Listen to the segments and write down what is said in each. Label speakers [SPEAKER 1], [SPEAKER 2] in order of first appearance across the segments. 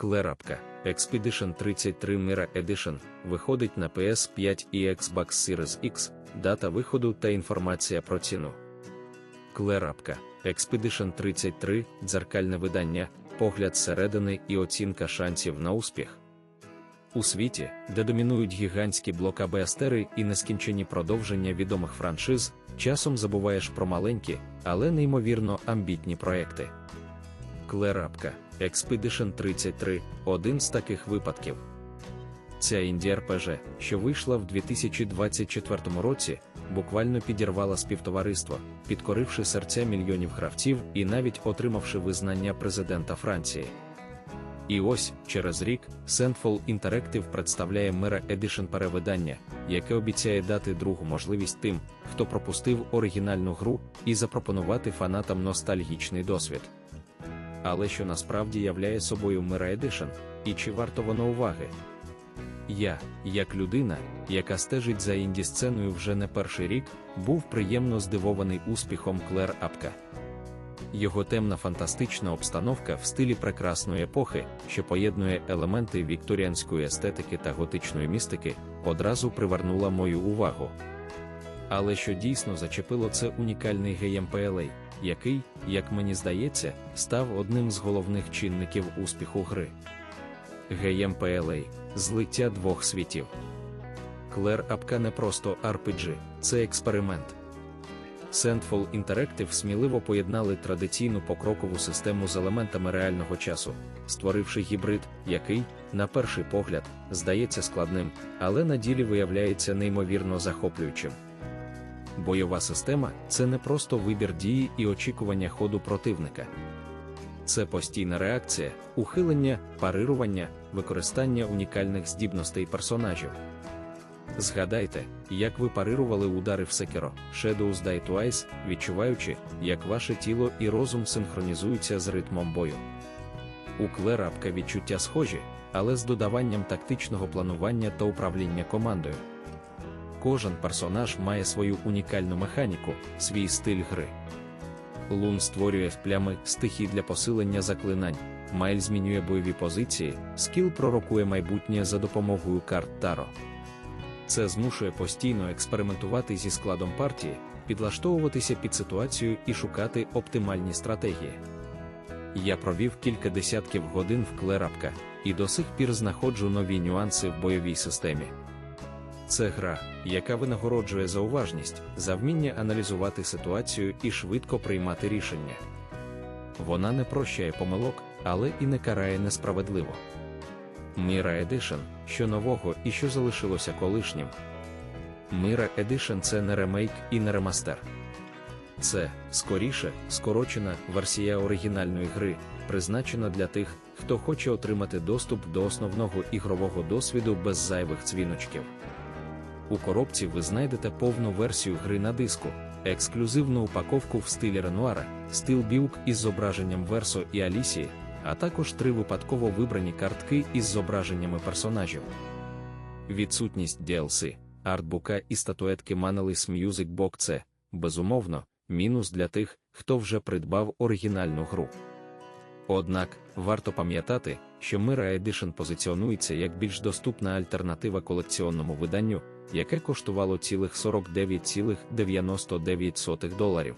[SPEAKER 1] Клерапка Expedition 33 Mira Edition виходить на PS5 і Xbox Series X, дата виходу та інформація про ціну. Клерапка Expedition 33 дзеркальне видання, погляд зсередини і оцінка шансів на успіх. У світі, де домінують гігантські блокабестери і нескінчені продовження відомих франшиз, часом забуваєш про маленькі, але неймовірно амбітні проекти. Клерапка Expedition 33 один з таких випадків. Ця інді РПЖ, що вийшла в 2024 році, буквально підірвала співтовариство, підкоривши серця мільйонів гравців і навіть отримавши визнання президента Франції. І ось через рік Sandfall Interactive представляє Mira Edition перевидання, яке обіцяє дати другу можливість тим, хто пропустив оригінальну гру, і запропонувати фанатам ностальгічний досвід. Але що насправді являє собою Mira Edition, і чи варто воно уваги? Я, як людина, яка стежить за інді сценою вже не перший рік, був приємно здивований успіхом Клер Апка. Його темна фантастична обстановка в стилі прекрасної епохи, що поєднує елементи вікторіанської естетики та готичної містики, одразу привернула мою увагу. Але що дійсно зачепило це унікальний геймплей, який, як мені здається, став одним з головних чинників успіху гри. Геймплей злиття двох світів. Клер Апка не просто RPG, це експеримент. Sandfall Interactive сміливо поєднали традиційну покрокову систему з елементами реального часу, створивши гібрид, який, на перший погляд, здається складним, але на ділі виявляється неймовірно захоплюючим. Бойова система це не просто вибір дії і очікування ходу противника. Це постійна реакція, ухилення, парирування, використання унікальних здібностей персонажів. Згадайте, як ви парирували удари в Sekiro, Shadows Die Twice, відчуваючи, як ваше тіло і розум синхронізуються з ритмом бою. У Клерапка відчуття схожі, але з додаванням тактичного планування та управління командою. Кожен персонаж має свою унікальну механіку, свій стиль гри. Лун створює плями стихій для посилення заклинань, Майль змінює бойові позиції, скіл пророкує майбутнє за допомогою карт Таро. Це змушує постійно експериментувати зі складом партії, підлаштовуватися під ситуацію і шукати оптимальні стратегії. Я провів кілька десятків годин в клерапка і до сих пір знаходжу нові нюанси в бойовій системі. Це гра, яка винагороджує за уважність, за вміння аналізувати ситуацію і швидко приймати рішення. Вона не прощає помилок, але і не карає несправедливо. Mira Edition, що нового і що залишилося колишнім. Mira Edition це не ремейк і не ремастер. Це, скоріше, скорочена версія оригінальної гри, призначена для тих, хто хоче отримати доступ до основного ігрового досвіду без зайвих дзвіночків. У коробці ви знайдете повну версію гри на диску, ексклюзивну упаковку в стилі Ренуара, стилбілк із зображенням Версо і Алісії, а також три випадково вибрані картки із зображеннями персонажів. Відсутність DLC, артбука і статуетки Maneless Music Box – це, безумовно, мінус для тих, хто вже придбав оригінальну гру. Однак, варто пам'ятати, що Mira Edition позиціонується як більш доступна альтернатива колекціонному виданню, яке коштувало цілих 49,99 доларів.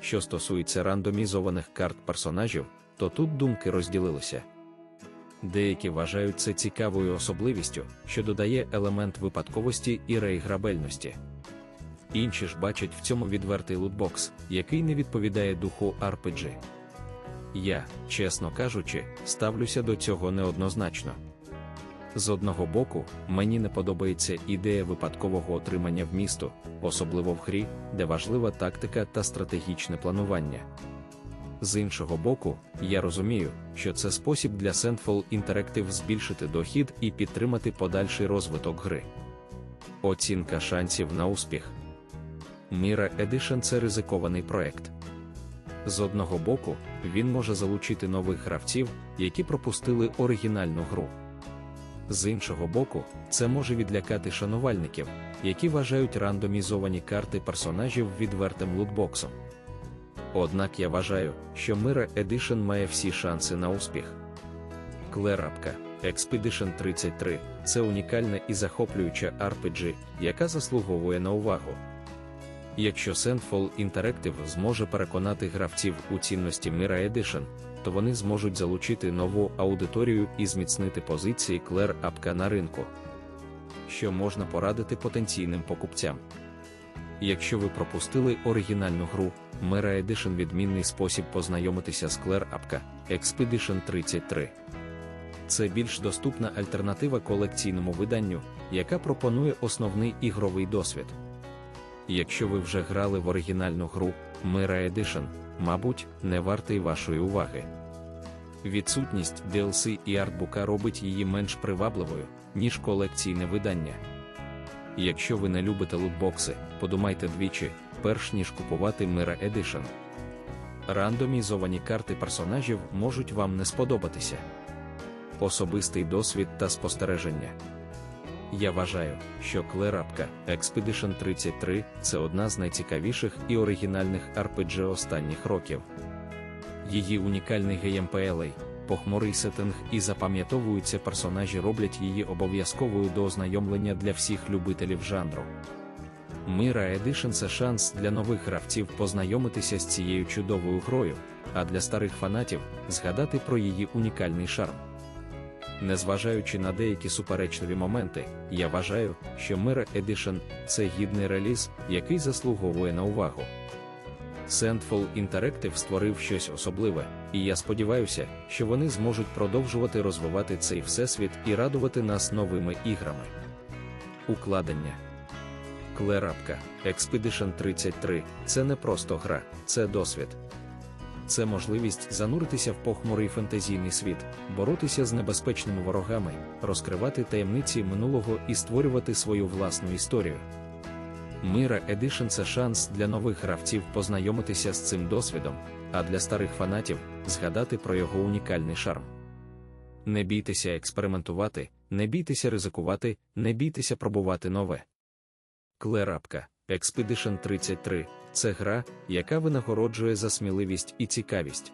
[SPEAKER 1] Що стосується рандомізованих карт персонажів, то тут думки розділилися. Деякі вважають це цікавою особливістю, що додає елемент випадковості і реіграбельності. Інші ж бачать в цьому відвертий лутбокс, який не відповідає духу RPG. Я, чесно кажучи, ставлюся до цього неоднозначно. З одного боку, мені не подобається ідея випадкового отримання в місто, особливо в грі, де важлива тактика та стратегічне планування. З іншого боку, я розумію, що це спосіб для Sandfall Interactive збільшити дохід і підтримати подальший розвиток гри. Оцінка шансів на успіх. Mira Edition це ризикований проект. З одного боку, він може залучити нових гравців, які пропустили оригінальну гру. З іншого боку, це може відлякати шанувальників, які вважають рандомізовані карти персонажів відвертим лутбоксом. Однак я вважаю, що Mira Edition має всі шанси на успіх. Клерапка Expedition 33 це унікальна і захоплююча RPG, яка заслуговує на увагу. Якщо Sandfall Interactive зможе переконати гравців у цінності Mira Edition, то вони зможуть залучити нову аудиторію і зміцнити позиції Клер Апка на ринку, що можна порадити потенційним покупцям. Якщо ви пропустили оригінальну гру, Mira Edition відмінний спосіб познайомитися з Клер Апка Expedition 33. Це більш доступна альтернатива колекційному виданню, яка пропонує основний ігровий досвід. Якщо ви вже грали в оригінальну гру Mira Edition, мабуть, не вартий вашої уваги. Відсутність DLC і артбука робить її менш привабливою, ніж колекційне видання. Якщо ви не любите лутбокси, подумайте двічі, перш ніж купувати Mira Edition. Рандомізовані карти персонажів можуть вам не сподобатися. Особистий досвід та спостереження. Я вважаю, що Клерапка Expedition 33 це одна з найцікавіших і оригінальних RPG останніх років. Її унікальний геймплей, похмурий сеттинг і запам'ятовуються персонажі роблять її обов'язковою до ознайомлення для всіх любителів жанру. Mira Edition це шанс для нових гравців познайомитися з цією чудовою грою, а для старих фанатів згадати про її унікальний шарм. Незважаючи на деякі суперечливі моменти, я вважаю, що Mira Edition – це гідний реліз, який заслуговує на увагу. Sandfall Interactive створив щось особливе, і я сподіваюся, що вони зможуть продовжувати розвивати цей всесвіт і радувати нас новими іграми. Укладення Клерапка Expedition 33 це не просто гра, це досвід. Це можливість зануритися в похмурий фентезійний світ, боротися з небезпечними ворогами, розкривати таємниці минулого і створювати свою власну історію. Mira Edition – це шанс для нових гравців познайомитися з цим досвідом, а для старих фанатів згадати про його унікальний шарм. Не бійтеся експериментувати, не бійтеся ризикувати, не бійтеся пробувати нове. Клерапка Expedition 33 це гра, яка винагороджує за сміливість і цікавість.